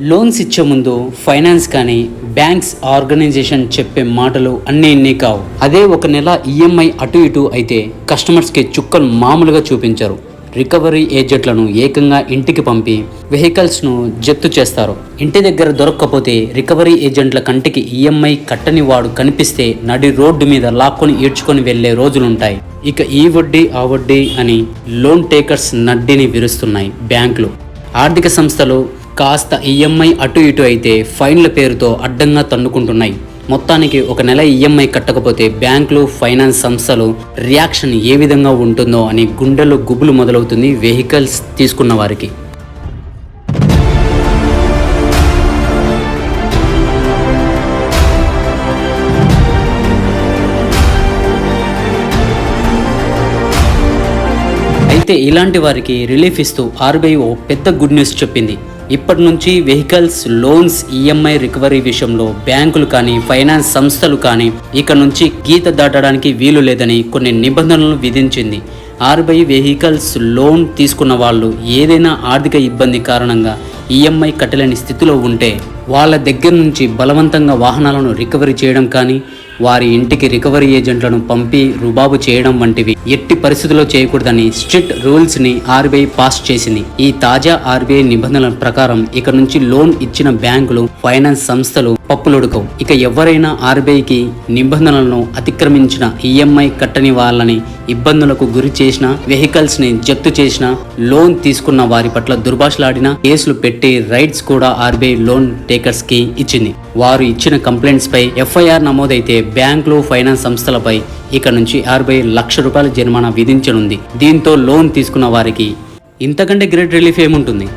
Loans ఇచ్చే ముందు finance కానీ బ్యాంక్స్ ఆర్గనైజేషన్ చెప్పే మాటలు అన్నీ ఇన్నీ కావు. అదే ఒక నెల ఈఎంఐ అటు ఇటు అయితే కస్టమర్స్కి చుక్కలు మామూలుగా చూపించరు. రికవరీ ఏజెంట్లను ఏకంగా ఇంటికి పంపి వెహికల్స్ను జప్తు చేస్తారు. ఇంటి దగ్గర దొరక్కపోతే రికవరీ ఏజెంట్ల కంటికి ఈఎంఐ కట్టని వాడు కనిపిస్తే నడి రోడ్డు మీద లాక్కొని ఈడ్చుకొని వెళ్ళే రోజులుంటాయి. ఇక ఈ వడ్డీ ఆ వడ్డీ అని లోన్ టేకర్స్ నడ్డిని విరుస్తున్నాయి బ్యాంకులు. ఆర్థిక సంస్థలు కాస్త ఈఎంఐ అటు ఇటు అయితే ఫైన్ల పేరుతో అడ్డంగా తన్నుకుంటున్నాయి. మొత్తానికి ఒక నెల ఈఎంఐ కట్టకపోతే బ్యాంకులు ఫైనాన్స్ సంస్థలు రియాక్షన్ ఏ విధంగా ఉంటుందో అని గుండెలు గుబులు మొదలవుతుంది వెహికల్స్ తీసుకున్న వారికి. అయితే ఇలాంటి వారికి రిలీఫ్ ఇస్తూ ఆర్బీఐ ఓ పెద్ద గుడ్ న్యూస్ చెప్పింది. ఇప్పటి నుంచి వెహికల్స్ లోన్స్ ఈఎంఐ రికవరీ విషయంలో బ్యాంకులు కానీ ఫైనాన్స్ సంస్థలు కానీ ఇక నుంచి గీత దాటడానికి వీలు లేదని కొన్ని నిబంధనలు విధించింది. ఆర్బీఐ వెహికల్స్ లోన్ తీసుకున్న వాళ్ళు ఏదైనా ఆర్థిక ఇబ్బంది కారణంగా ఈఎంఐ కట్టలేని స్థితిలో ఉంటే వాళ్ళ దగ్గర నుంచి బలవంతంగా వాహనాలను రికవరీ చేయడం కానీ వారి ఇంటికి రికవరీ ఏజెంట్లను పంపి రుబాబు చేయడం వంటివి ఎట్టి పరిస్థితుల్లో చేయకూడదని స్ట్రిక్ట్ రూల్స్ని ఆర్బీఐ పాస్ చేసింది. ఈ తాజా ఆర్బీఐ నిబంధనల ప్రకారం ఇక నుంచి లోన్ ఇచ్చిన బ్యాంకులు ఫైనాన్స్ సంస్థలు పప్పులొడుకవు. ఇక ఎవరైనా ఆర్బీఐకి నిబంధనలను అతిక్రమించిన ఈఎంఐ కట్టని వాళ్ళని ఇబ్బందులకు గురి చేసిన వెహికల్స్ని జప్తు చేసిన లోన్ తీసుకున్న వారి పట్ల దుర్భాషలాడిన కేసులు పెట్టి రైట్స్ కూడా ఆర్బీఐ లోన్ టేకర్స్కి ఇచ్చింది. వారు ఇచ్చిన కంప్లైంట్స్ పై ఎఫ్ఐఆర్ నమోదైతే బ్యాంకులు ఫైనాన్స్ సంస్థలపై ఇక నుంచి ఆర్బీఐ లక్ష రూపాయల జరిమానా విధించనుంది. దీంతో లోన్ తీసుకున్న వారికి ఇంతకంటే గ్రేట్ రిలీఫ్ ఏముంటుంది?